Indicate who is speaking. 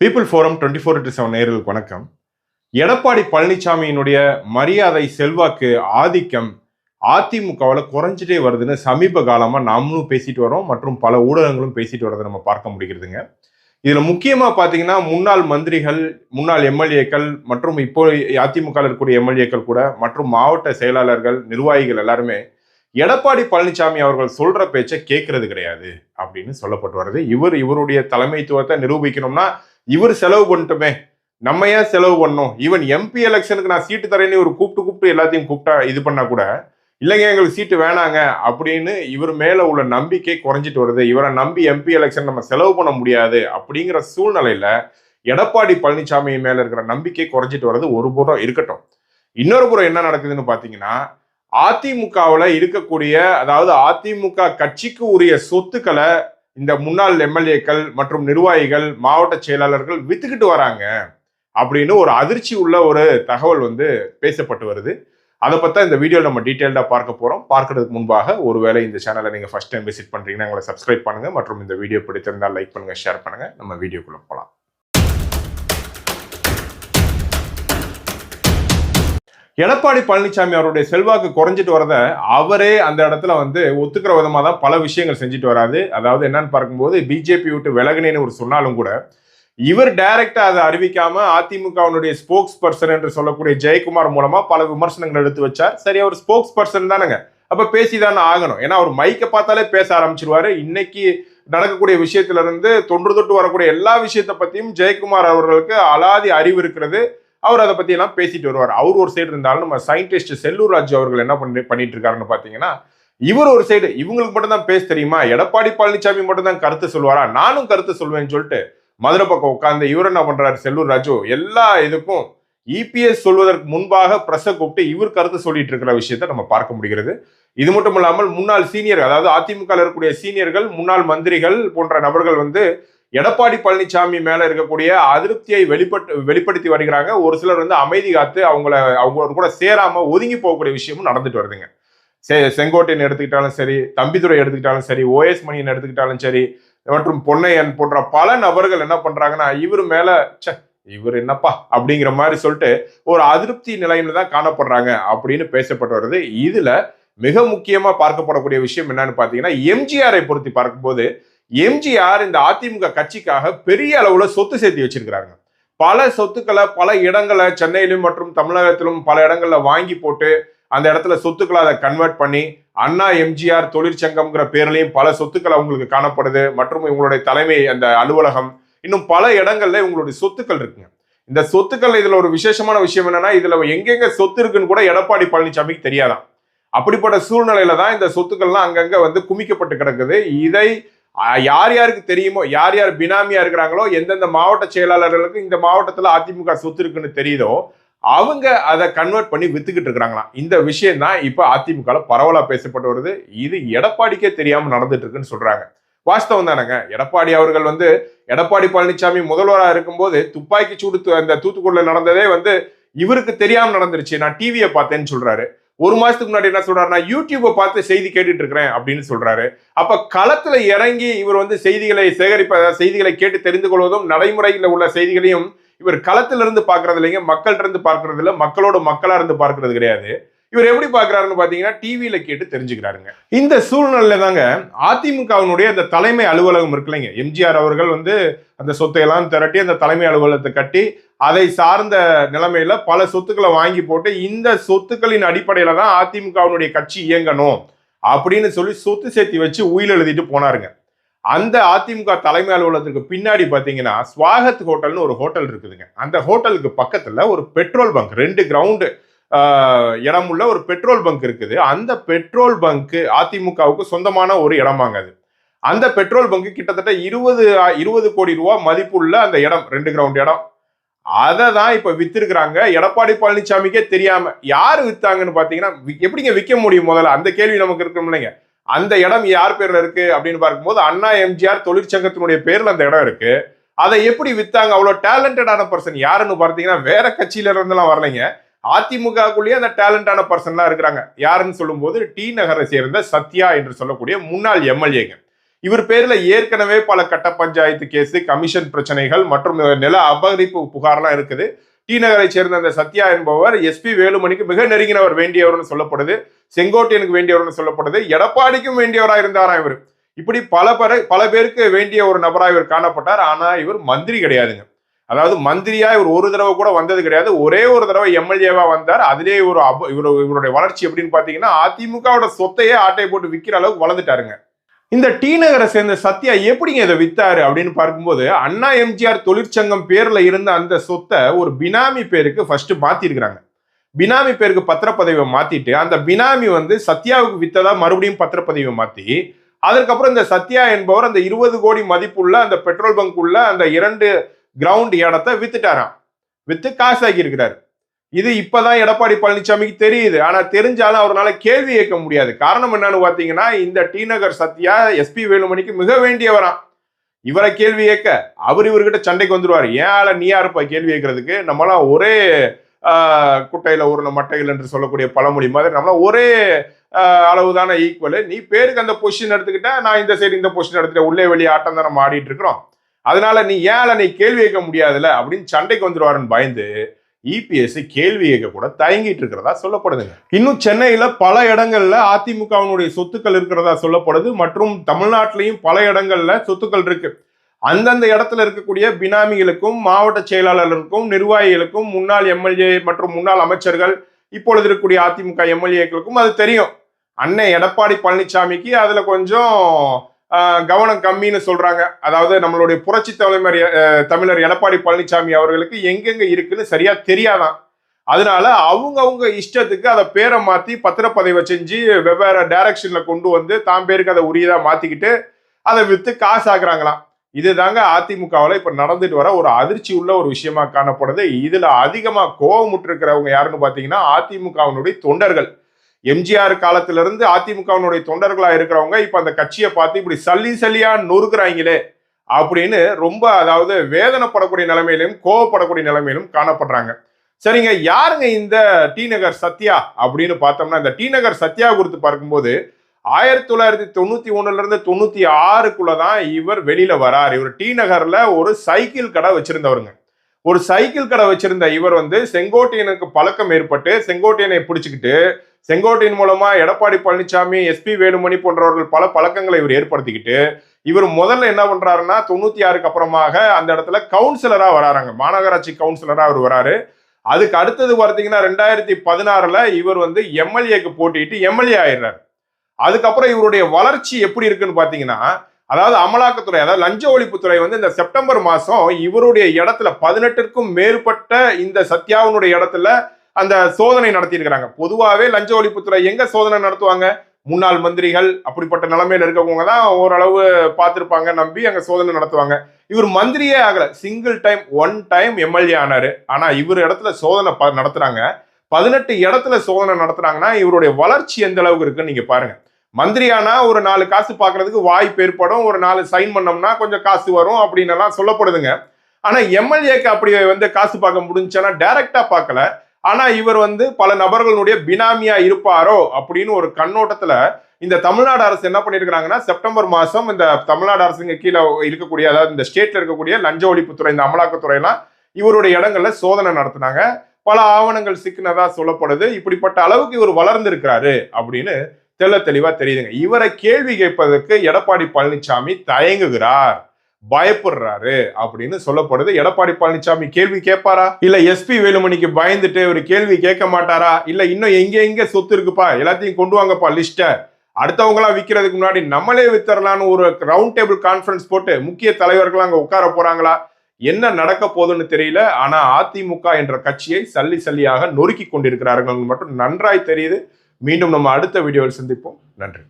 Speaker 1: People forum twenty four into seven நேர்களுக்கு வணக்கம். எடப்பாடி பழனிசாமியினுடைய மரியாதை செல்வாக்கு ஆதிக்கம் அதிமுகவில் குறைஞ்சிட்டே வருதுன்னு சமீப காலமாக நாமளும் பேசிட்டு வரோம். மற்றும் பல ஊடகங்களும் பேசிட்டு வரதை நம்ம பார்க்க முடிகிறதுங்க. இதில் முக்கியமாக பார்த்தீங்கன்னா முன்னாள் மந்திரிகள் முன்னாள் எம்எல்ஏக்கள் மற்றும் இப்போ அதிமுகவில் இருக்கக்கூடிய எம்எல்ஏக்கள் கூட மற்றும் மாவட்ட செயலாளர்கள் நிர்வாகிகள் எல்லாருமே எடப்பாடி பழனிசாமி அவர்கள் சொல்ற பேச்சை கேட்கறது கிடையாது அப்படின்னு சொல்லப்பட்டு வருது. இவர் இவருடைய தலைமைத்துவத்தை நிரூபிக்கணும்னா இவர் செலவு பண்ணிட்டோமே. நம்ம ஏன் செலவு பண்ணோம் ஈவன் எம்பி எலெக்ஷனுக்கு நான் சீட்டு தரேன்னு இவர் கூப்பிட்டு கூப்பிட்டு எல்லாத்தையும் கூப்பிட்டா இது பண்ணா கூட இல்லைங்க எங்களுக்கு சீட்டு வேணாங்க அப்படின்னு இவர் மேல உள்ள நம்பிக்கை குறைஞ்சிட்டு வருது. இவரை நம்பி எம்பி எலெக்ஷன் நம்ம செலவு பண்ண முடியாது அப்படிங்கிற சூழ்நிலையில எடப்பாடி பழனிசாமி மேல இருக்கிற நம்பிக்கை குறைஞ்சிட்டு வர்றது ஒரு புறம் இருக்கட்டும். இன்னொரு புறம் என்ன நடக்குதுன்னு பாத்தீங்கன்னா அதிமுகவில் இருக்கக்கூடிய அதாவது அதிமுக கட்சிக்கு உரிய சொத்துக்களை இந்த முன்னாள் எம்எல்ஏக்கள் மற்றும் நிர்வாகிகள் மாவட்ட செயலாளர்கள் வித்துக்கிட்டு வராங்க அப்படின்னு ஒரு அதிர்ச்சி உள்ள ஒரு தகவல் வந்து பேசப்பட்டு வருது. அதை பற்றி இந்த வீடியோ நம்ம டீட்டெயில்டாக பார்க்க போகிறோம் பார்க்கறதுக்கு முன்பாக ஒருவேளை இந்த சேனலை நீங்கள் ஃபஸ்ட் டைம் விசிட் பண்ணுறீங்கன்னா எங்களை சப்ஸ்கிரைப் பண்ணுங்கள் மற்றும் இந்த வீடியோ பிடித்திருந்தால் லைக் பண்ணுங்கள் ஷேர் பண்ணுங்கள் நம்ம வீடியோக்குள்ளே போகலாம் எடப்பாடி பழனிசாமி அவருடைய செல்வாக்கு குறைஞ்சிட்டு வரத அவரே அந்த இடத்துல வந்து ஒத்துக்கிற விதமாக தான் பல விஷயங்கள் செஞ்சுட்டு வராது அதாவது என்னன்னு பார்க்கும்போது பிஜேபி விட்டு விலகினேன்னு ஒரு சொன்னாலும் கூட இவர் டைரக்டா அதை அறிவிக்காம அதிமுகவினுடைய ஸ்போக்ஸ் பர்சன் என்று சொல்லக்கூடிய ஜெயக்குமார் மூலமா பல விமர்சனங்கள் எடுத்து வச்சார். சரி அவர் ஸ்போக்ஸ் பர்சன் தானுங்க. அப்ப பேசிதானே ஆகணும். ஏன்னா அவர் மைக்கை பார்த்தாலே பேச ஆரம்பிச்சிருவாரு. இன்னைக்கு நடக்கக்கூடிய விஷயத்துல இருந்து தொன்று தொட்டு வரக்கூடிய எல்லா விஷயத்த பத்தியும் ஜெயக்குமார் அவர்களுக்கு அலாதி அறிவு இருக்கிறது. அவர் அதை பத்தி எல்லாம் பேசிட்டு வருவார். அவர் ஒரு சைடு இருந்தாலும் நம்ம சயின்டிஸ்ட் செல்லூர் ராஜு அவர்கள் என்ன பண்ணி பண்ணிட்டு இருக்காருன்னு பாத்தீங்கன்னா இவர் ஒரு சைடு இவங்களுக்கு மட்டும் தான் பேச தெரியுமா? எடப்பாடி பழனிசாமி மட்டும் தான் கருத்து சொல்வாரா நானும் கருத்து சொல்வேன்னு சொல்லிட்டு மதுரை பக்கம் உட்காந்து இவர் என்ன பண்றாரு? செல்லூர் ராஜு எல்லா இதுக்கும் இபிஎஸ் சொல்வதற்கு முன்பாக பிரச கூப்பிட்டு இவர் கருத்து சொல்லிட்டு இருக்கிற விஷயத்த நம்ம பார்க்க முடிகிறது. இது மட்டும் இல்லாமல் முன்னாள் சீனியர் அதாவது அதிமுக இருக்கக்கூடிய சீனியர்கள் முன்னாள் மந்திரிகள் போன்ற நபர்கள் வந்து எடப்பாடி பழனிசாமி மேல இருக்கக்கூடிய அதிருப்தியை வெளிப்பட்டு வெளிப்படுத்தி வருகிறாங்க. ஒரு சிலர் வந்து அமைதி காத்து அவங்கள அவங்க கூட சேராம ஒதுங்கி போகக்கூடிய விஷயமும் நடந்துட்டு வருதுங்க. செ செங்கோட்டையன் எடுத்துக்கிட்டாலும் சரி தம்பிதுரை எடுத்துக்கிட்டாலும் சரி ஓஎஸ் மணியன் எடுத்துக்கிட்டாலும் சரி மற்றும் பொன்னையன் போன்ற பல நபர்கள் என்ன பண்றாங்கன்னா இவர் மேல ச்சே இவர் என்னப்பா அப்படிங்கிற மாதிரி சொல்லிட்டு ஒரு அதிருப்தி நிலையில தான் காணப்படுறாங்க அப்படின்னு பேசப்பட்டு வருது. இதுல மிக முக்கியமா பார்க்கப்படக்கூடிய விஷயம் என்னன்னு பாத்தீங்கன்னா எம்ஜிஆரை பொருத்தி பார்க்கும்போது எம்ஜிஆர் இந்த அதிமுக கட்சிக்காக பெரிய அளவுல சொத்து சேர்த்து வச்சிருக்கிறாங்க பல சொத்துக்களை பல இடங்களை சென்னையிலும் மற்றும் தமிழகத்திலும் பல இடங்கள்ல வாங்கி போட்டு அந்த இடத்துல சொத்துக்களை அதை கன்வெர்ட் பண்ணி அண்ணா எம்ஜிஆர் தொழிற்சங்கம்ங்கிற பேர்லையும் பல சொத்துக்கள் அவங்களுக்கு காணப்படுது மற்றும் இவங்களுடைய தலைமை அந்த அலுவலகம். இன்னும் பல இடங்கள்ல இவங்களுடைய சொத்துக்கள் இருக்குங்க. இந்த சொத்துக்கள் இதுல ஒரு விசேஷமான விஷயம் என்னன்னா இதுல எங்கெங்க சொத்து இருக்குன்னு கூட எடப்பாடி பழனிசாமிக்கு தெரியாதான். அப்படிப்பட்ட சூழ்நிலையில தான் இந்த சொத்துக்கள்லாம் அங்கங்க வந்து குமிக்கப்பட்டு கிடக்குது. இதை யார் யாருக்கு தெரியுமோ யார் யார் பினாமியா இருக்கிறாங்களோ எந்தெந்த மாவட்ட செயலாளர்களுக்கு இந்த மாவட்டத்துல அதிமுக சொத்து இருக்குன்னு தெரியுதோ அவங்க அதை கன்வெர்ட் பண்ணி வித்துக்கிட்டு இருக்கிறாங்களாம். இந்த விஷயம் தான் இப்ப அதிமுக பரவலா பேசப்பட்டு வருது. இது எடப்பாடிக்கே தெரியாம நடந்துட்டு இருக்குன்னு சொல்றாங்க. வாஸ்தவம் தானேங்க. எடப்பாடி அவர்கள் வந்து எடப்பாடி பழனிசாமி முதல்வராக இருக்கும்போது துப்பாக்கி சூடு அந்த தூத்துக்குடியில் நடந்ததே வந்து இவருக்கு தெரியாம நடந்துருச்சு. நான் டிவியை பார்த்தேன்னு சொல்றாரு. ஒரு மாசத்துக்கு முன்னாடி என்ன சொல்றாருன்னா யூடியூப்பை பார்த்து செய்தி கேட்டுட்டு இருக்கிறேன் அப்படின்னு சொல்றாரு. அப்ப களத்துல இறங்கி இவர் வந்து செய்திகளை சேகரிப்ப செய்திகளை கேட்டு தெரிந்து கொள்வதும் நடைமுறையில் உள்ள செய்திகளையும் இவர் களத்திலிருந்து பார்க்கறது இல்லைங்க மக்கள்கிட்ட இருந்து பார்க்கறது இல்லை மக்களோட மக்களா இருந்து பார்க்கறது கிடையாது. இவர் எப்படி பாக்குறாருன்னு பாத்தீங்கன்னா டிவியில கேட்டு தெரிஞ்சுக்கிறாருங்க. இந்த சூழ்நிலையில தாங்க அதிமுகவினுடைய அந்த தலைமை அலுவலகம் இருக்கு இல்லைங்க எம்ஜிஆர் அவர்கள் வந்து அந்த சொத்தை எல்லாம் திரட்டி அந்த தலைமை அலுவலகத்தை கட்டி அதை சார்ந்த நிலைமையில பல சொத்துக்களை வாங்கி போட்டு இந்த சொத்துக்களின் அடிப்படையில தான் அதிமுகவினுடைய கட்சி இயங்கணும் அப்படின்னு சொல்லி சொத்து சேர்த்தி வச்சு உயில் எழுதிட்டு போனாருங்க. அந்த அதிமுக தலைமை அலுவலகத்துக்கு பின்னாடி பாத்தீங்கன்னா ஸ்வாகத் ஹோட்டல்னு ஒரு ஹோட்டல் இருக்குதுங்க. அந்த ஹோட்டலுக்கு பக்கத்துல ஒரு பெட்ரோல் பங்க் ரெண்டு கிரவுண்டு இடம் உள்ள ஒரு பெட்ரோல் பங்க் இருக்குது. அந்த பெட்ரோல் பங்க்கு அதிமுகவுக்கு சொந்தமான ஒரு இடமாங்க அது அந்த பெட்ரோல் பங்க் கிட்டத்தட்ட இருபது இருபது கோடி ரூபா மதிப்புள்ள அந்த இடம் ரெண்டு கிரவுண்ட் இடம். அதை தான் இப்ப வித்திருக்கிறாங்க. எடப்பாடி பழனிசாமிக்கே தெரியாம யார் வித்தாங்கன்னு பாத்தீங்கன்னா எப்படிங்க விற்க முடியும் முதல்ல? அந்த கேள்வி நமக்கு இருக்கும் இல்லைங்க. அந்த இடம் யார் பேர்ல இருக்கு அப்படின்னு பார்க்கும்போது அண்ணா எம்ஜிஆர் தொழிற்சங்கத்தினுடைய பேர்ல அந்த இடம் இருக்கு. அதை எப்படி வித்தாங்க? அவ்வளவு டேலண்டடான பர்சன் யாருன்னு பார்த்தீங்கன்னா வேற கட்சியில இருந்தெல்லாம் வரலைங்க. அதிமுகக்குள்ளேயே அந்த டேலண்டான பர்சன்லாம் இருக்கிறாங்க. யாருன்னு சொல்லும்போது டி நகரை சேர்ந்த சத்யா என்று சொல்லக்கூடிய முன்னாள் எம்எல்ஏங்க. இவர் பேர்ல ஏற்கனவே பல கட்ட பஞ்சாயத்து கேஸ் கமிஷன் பிரச்சனைகள் மற்றும் நில அபகரிப்பு புகார்லாம் இருக்குது. டி நகரை சேர்ந்த அந்த சத்யா என்பவர் எஸ்பி வேலுமணிக்கு மிக நெருங்கினவர் வேண்டியவர்னு சொல்லப்படுது. செங்கோட்டையனுக்கு வேண்டியவர்னு சொல்லப்படுது. எடப்பாடிக்கும் வேண்டியவராக இருந்தாரா இவர்? இப்படி பல பேர் பல பேருக்கு வேண்டிய ஒரு நபராக இவர் காணப்பட்டார். ஆனால் இவர் மந்திரி கிடையாதுங்க. அதாவது மந்திரியா இவர் ஒரு தடவை கூட வந்தது கிடையாது. ஒரே ஒரு தடவை எம்எல்ஏவா வந்தார். அதிலே ஒரு அப இவர் இவருடைய வளர்ச்சி எப்படின்னு பாத்தீங்கன்னா அதிமுகவோட சொத்தையே ஆட்டை போட்டு விற்கிற அளவுக்கு வளர்ந்துட்டாருங்க. இந்த டி நகரை சேர்ந்த சத்யா எப்படிங்க இதை வித்தாரு அப்படின்னு பார்க்கும்போது அண்ணா எம்ஜிஆர் தொழிற்சங்கம் பேர்ல இருந்த அந்த சொத்தை ஒரு பினாமி பேருக்கு ஃபர்ஸ்ட் மாத்திருக்கிறாங்க. பினாமி பேருக்கு பத்திரப்பதிவை மாத்திட்டு அந்த பினாமி வந்து சத்யாவுக்கு வித்ததா மறுபடியும் பத்திரப்பதிவை மாத்தி அதற்கப்புறம் இந்த சத்யா என்பவர் அந்த இருபது கோடி மதிப்புள்ள அந்த பெட்ரோல் பங்க் உள்ள அந்த இரண்டு கிரவுண்ட் இடத்த வித்துட்டாராம். வித்து காசாக்கி இருக்கிறாரு இது இப்பதான் எடப்பாடி பழனிசாமிக்கு தெரியுது. ஆனா தெரிஞ்சாலும் அவரால் கேள்வி கேட்க முடியாது. காரணம் என்னன்னு பாத்தீங்கன்னா இந்த டி நகர் சத்யா எஸ்பி வேலுமணிக்கு மிக வேண்டியவராம் இவரை கேள்வி கேட்க அவர் இவர்கிட்ட சண்டைக்கு வந்துருவாரு. ஏன் ஆள நீ யாருப்பா கேள்வி கேட்கறதுக்கு நம்மளாம் ஒரே குட்டையில ஊர்ன மட்டைகள் என்று சொல்லக்கூடிய பழமொழி மாதிரி நம்மளாம் ஒரே அளவுதான ஈக்குவல் நீ பேருக்கு அந்த பொசிஷன் எடுத்துக்கிட்ட நான் இந்த சைடு இந்த பொசிஷன் எடுத்துட்டேன் உள்ளே வெளியே ஆட்டம் தானே ஆடிட்டு இருக்கிறோம். அதனால நீ ஏன் நீ கேள்வி கேட்க முடியாதுல்ல? அப்படின்னு சண்டைக்கு வந்துருவாருன்னு பயந்து இபிஎஸ் கேள்வி கேட்க கூட தயங்கிட்டு இருக்கிறதா சொல்லப்படுதுங்க. இன்னும் சென்னையில பல இடங்கள்ல அதிமுகவினுடைய சொத்துக்கள் இருக்கிறதா சொல்லப்படுது. மற்றும் தமிழ்நாட்டிலையும் பல இடங்கள்ல சொத்துக்கள் இருக்கு. அந்தந்த இடத்துல இருக்கக்கூடிய பினாமிகளுக்கும் மாவட்ட செயலாளர்களுக்கும் நிர்வாகிகளுக்கும் முன்னாள் எம்எல்ஏ மற்றும் முன்னாள் அமைச்சர்கள் இப்பொழுது இருக்கக்கூடிய அதிமுக எம்எல்ஏக்களுக்கும் அது தெரியும். அண்ணன் எடப்பாடி பழனிசாமிக்கு அதுல கொஞ்சம் கவனம் கம்மின்னு சொல்றாங்க. அதாவது நம்மளுடைய புரட்சி தலைவர் தமிழர் எடப்பாடி பழனிசாமி அவர்களுக்கு எங்கெங்க இருக்குன்னு சரியா தெரியாதான். அதனால அவங்க அவங்க இஷ்டத்துக்கு அதை பேரை மாத்தி பத்திரப்பதிவை செஞ்சு வெவ்வேறு டைரக்ஷன்ல கொண்டு வந்து தாம் பேருக்கு அதை உரியதா மாத்திக்கிட்டு அதை வித்து காசு ஆக்குறாங்களாம் இதுதாங்க அதிமுகவில் இப்ப நடந்துட்டு வர ஒரு அதிர்ச்சி உள்ள ஒரு விஷயமா காணப்படுது. இதுல அதிகமா கோபமுற்று இருக்கிறவங்க யாருன்னு பாத்தீங்கன்னா அதிமுகவினுடைய தொண்டர்கள். எம்ஜிஆர் காலத்திலிருந்து அதிமுகவினுடைய தொண்டர்களா இருக்கிறவங்க இப்ப அந்த கட்சியை பார்த்து இப்படி சல்லி சல்லியா நொறுக்குறாங்களே அப்படின்னு ரொம்ப அதாவது வேதனைப்படக்கூடிய நிலைமையிலும் கோவப்படக்கூடிய நிலைமையிலும் காணப்படுறாங்க. சரிங்க யாருங்க இந்த டி நகர் சத்யா அப்படின்னு பார்த்தோம்னா இந்த டி நகர் சத்யா குறித்து பார்க்கும்போது ஆயிரத்தி தொள்ளாயிரத்தி தொண்ணூத்தி ஒண்ணுல இருந்து தொண்ணூத்தி ஆறுக்குள்ளதான் இவர் வெளியில வரார். இவர் டி நகர்ல ஒரு சைக்கிள் கடை வச்சிருந்தவருங்க. ஒரு சைக்கிள் கடை வச்சிருந்த இவர் வந்து செங்கோட்டையனுக்கு பழக்கம் ஏற்பட்டு செங்கோட்டையனை பிடிச்சிக்கிட்டு செங்கோட்டையின் மூலமா எடப்பாடி பழனிசாமி எஸ்பி வேலுமணி போன்றவர்கள் பல பழக்கங்களை இவர் ஏற்படுத்திக்கிட்டு இவர் முதல்ல என்ன பண்றாருன்னா தொண்ணூத்தி ஆறுக்கு அப்புறமாக அந்த இடத்துல கவுன்சிலரா வராங்க மாநகராட்சி கவுன்சிலரா அவர் வராரு. அதுக்கு அடுத்தது பார்த்தீங்கன்னா ரெண்டாயிரத்தி பதினாறுல இவர் வந்து எம்எல்ஏக்கு போட்டிட்டு எம்எல்ஏ ஆயிடுறாரு. அதுக்கப்புறம் இவருடைய வளர்ச்சி எப்படி இருக்குன்னு பாத்தீங்கன்னா அதாவது அமலாக்கத்துறை அதாவது லஞ்ச ஒழிப்புத்துறை வந்து இந்த செப்டம்பர் மாசம் இவருடைய இடத்துல பதினெட்டுக்கும் மேற்பட்ட இந்த சத்யாவினுடைய இடத்துல அந்த சோதனை நடத்தியிருக்கிறாங்க. பொதுவாகவே லஞ்ச ஒழிப்புத்துறை எங்க சோதனை நடத்துவாங்க? முன்னாள் மந்திரிகள் அப்படிப்பட்ட நிலைமையில இருக்கவங்க தான் ஓரளவு பார்த்துருப்பாங்க நம்பி அங்கே சோதனை நடத்துவாங்க. இவர் மந்திரியே ஆகல. Single time one time MLA ஆனாரு. ஆனா இவர் இடத்துல சோதனை நடத்துறாங்க. பதினெட்டு இடத்துல சோதனை நடத்துறாங்கன்னா இவருடைய வளர்ச்சி எந்த அளவுக்கு இருக்குன்னு நீங்க பாருங்க. மந்திரியானா ஒரு நாலு காசு பார்க்கறதுக்கு வாய்ப்பு ஏற்படும் ஒரு நாலு சைன் பண்ணோம்னா கொஞ்சம் காசு வரும் அப்படின்னு எல்லாம் சொல்லப்படுதுங்க. ஆனா எம்எல்ஏக்கு அப்படி வந்து காசு பார்க்க முடிஞ்சுன்னா டைரக்டா பார்க்கல. ஆனா இவர் வந்து பல நபர்களுடைய பினாமியா இருப்பாரோ அப்படின்னு ஒரு கண்ணோட்டத்துல இந்த தமிழ்நாடு அரசு என்ன பண்ணிருக்கிறாங்கன்னா செப்டம்பர் மாசம் இந்த தமிழ்நாடு அரசுங்க கீழே இருக்கக்கூடிய அதாவது இந்த ஸ்டேட்ல இருக்கக்கூடிய லஞ்ச ஒழிப்புத்துறை இந்த அமலாக்கத்துறையெல்லாம் இவருடைய இடங்கள்ல சோதனை நடத்தினாங்க. பல ஆவணங்கள் சிக்கினதா சொல்லப்படுது. இப்படிப்பட்ட அளவுக்கு இவர் வளர்ந்திருக்கிறாரு அப்படின்னு தெல்ல தெளிவா தெரியுதுங்க. இவரை கேள்வி கேட்பதற்கு எடப்பாடி பழனிசாமி தயங்குகிறார். பயப்படுறாரு அப்படின்னு சொல்லப்படுது. எடப்பாடி பழனிசாமி கேள்வி கேட்பாரா? இல்ல எஸ்பி வேலுமணிக்கு பயந்துட்டு ஒரு கேள்வி கேட்க மாட்டாரா? இல்ல இன்னும் எங்க எங்க சொத்து இருக்குப்பா? எல்லாத்தையும் கொண்டு வாங்கப்பா லிஸ்ட அடுத்தவங்களா விற்கிறதுக்கு முன்னாடி நம்மளே வித்தரலான்னு ஒரு ரவுண்ட் டேபிள் கான்ஃபரன்ஸ் போட்டு முக்கிய தலைவர்கள் அங்க உட்கார போறாங்களா? என்ன நடக்க போகுதுன்னு தெரியல. ஆனா அதிமுக என்ற கட்சியை சல்லி சல்லியாக நொறுக்கி கொண்டிருக்கிறார்கள். மட்டும் நன்றாய் தெரியுது. மீண்டும் நம்ம அடுத்த வீடியோவில் சந்திப்போம். நன்றி.